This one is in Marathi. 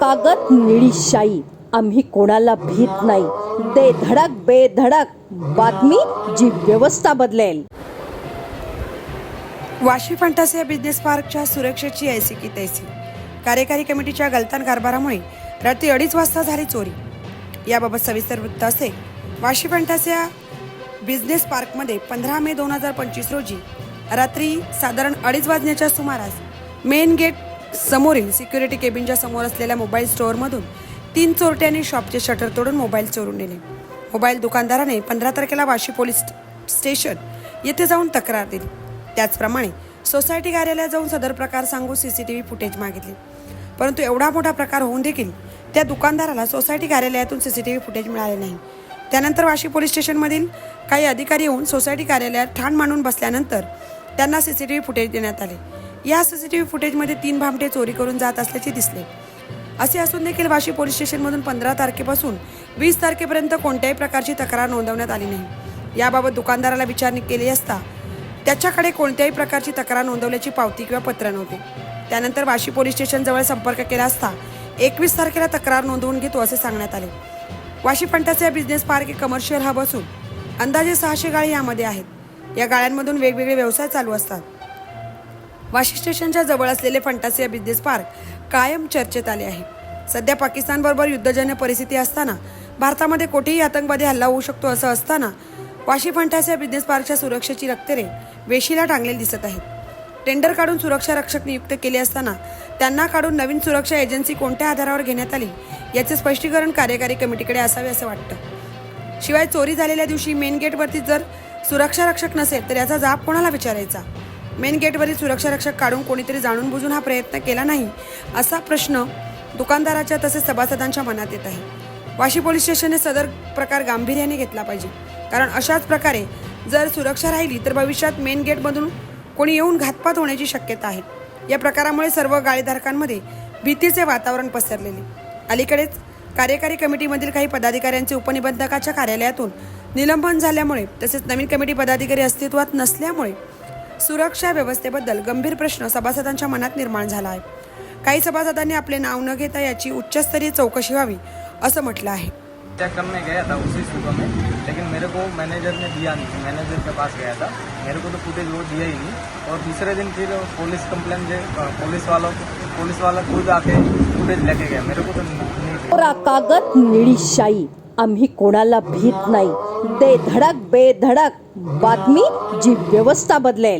कागद निळी शाई आम्ही कोणाला भीत नाही. दे धडक बेधडक बातमी जी व्यवस्था बदलेल. वाशी फंटासिया बिझनेस पार्कच्या सुरक्षेची ऐसी की तैसी. कार्यकारी कमिटीच्या गलतान कारभारामुळे रात्री अडीच वाजता झाली चोरी. याबाबत सविस्तर वृत्त असे वाशी फंटासिया बिझनेस पार्कमध्ये पंधरा मे दोन हजार पंचवीस रोजी रात्री साधारण अडीच वाजण्याच्या सुमारास मेन गेट समोरील सिक्युरिटी केबिनच्या समोर असलेल्या मोबाईल स्टोअरमधून तीन चोरट्यांनी शॉपचे शटर तोडून मोबाईल चोरून नेले. मोबाईल दुकानदाराने पंधरा तारखेला वाशी पोलीस स्टेशन येथे जाऊन तक्रार दिली. त्याचप्रमाणे सोसायटी कार्यालयात जाऊन सदर प्रकार सांगून C C T V footage मागितले. परंतु एवढा मोठा प्रकार होऊन देखील त्या दुकानदाराला सोसायटी कार्यालयातून C C T V footage मिळाले नाही. त्यानंतर वाशी पोलीस स्टेशनमधील काही अधिकारी येऊन सोसायटी कार्यालयात ठाण मांडून बसल्यानंतर त्यांना C C T V footage देण्यात आले. या सीसीटीव्ही फुटेजमध्ये तीन भामटे चोरी करून जात असल्याचे दिसले. असे असून देखील वाशी पोलीस स्टेशनमधून पंधरा तारखेपासून वीस तारखेपर्यंत कोणत्याही प्रकारची तक्रार नोंदवण्यात आली नाही. याबाबत दुकानदाराला विचारणी केली असता त्याच्याकडे कोणत्याही प्रकारची तक्रार नोंदवल्याची पावती किंवा पत्र नव्हते. त्यानंतर वाशी पोलीस स्टेशनजवळ संपर्क केला असता एकवीस तारखेला तक्रार नोंदवून घेतो असे सांगण्यात आले. वाशी फंटासिया बिझनेस पार्क एक कमर्शियल हब असून अंदाजे सहाशे गाळी यामध्ये आहेत. या गाळ्यांमधून वेगवेगळे व्यवसाय चालू असतात. वाशी स्टेशनच्या जवळ असलेले फंटासिया बिझनेस पार्क कायम चर्चेत आले आहे. सध्या पाकिस्तानबरोबर युद्धजन्य परिस्थिती असताना भारतामध्ये कोठेही आतंकवादी हल्ला होऊ शकतो असं असताना वाशी फंटासिया बिझनेस पार्कच्या सुरक्षेची रक्तरे वेशीला टांगलेली दिसत आहेत. टेंडर काढून सुरक्षा रक्षक नियुक्त केले असताना त्यांना काढून नवीन सुरक्षा एजन्सी कोणत्या आधारावर घेण्यात आली याचे स्पष्टीकरण कार्यकारी कमिटीकडे असावे असं वाटतं. शिवाय चोरी झालेल्या दिवशी मेन गेटवरती जर सुरक्षा रक्षक नसेल तर याचा जाब कोणाला विचारायचा? मेन गेटवरील सुरक्षा रक्षक काढून कोणीतरी जाणून बुजून हा प्रयत्न केला नाही असा प्रश्न दुकानदाराच्या तसेच सभासदांच्या मनात येत आहे. वाशी पोलीस स्टेशनने सदर प्रकार गांभीर्याने घेतला पाहिजे. कारण अशाच प्रकारे जर सुरक्षा राहिली तर भविष्यात मेन गेटमधून कोणी येऊन घातपात होण्याची शक्यता आहे. या प्रकारामुळे सर्व गाळीधारकांमध्ये भीतीचे वातावरण पसरलेले. अलीकडेच कार्यकारी कमिटीमधील काही पदाधिकाऱ्यांचे उपनिबंधकाच्या कार्यालयातून निलंबन झाल्यामुळे तसेच नवीन कमिटी पदाधिकारी अस्तित्वात नसल्यामुळे सुरक्षा व्यवस्थेबद्दल गंभीर प्रश्न सभासदांच्या मनात निर्माण झाला आहे. काही सभासदांनी आपले नाव न घेता याची उच्चस्तरीय चौकशी व्हावी असं म्हटलं आहे. चेक करने गया था उसी सुबह में लेकिन मेरे को मैनेजर ने दिया नहीं. मैनेजर के पास गया था. मेरे को तो फुटेज वो दिया ही नहीं. और दूसरे दिन फिर पुलिस कंप्लेन दे पुलिस वालों पुलिस वाला खुद आके फुटेज लेके गया. मेरे को तो नहीं कागद निळी शाई आम्ही कोणाला भीत नाही. दे धडक बे धडक. बातमी जी व्यवस्था बदलेल.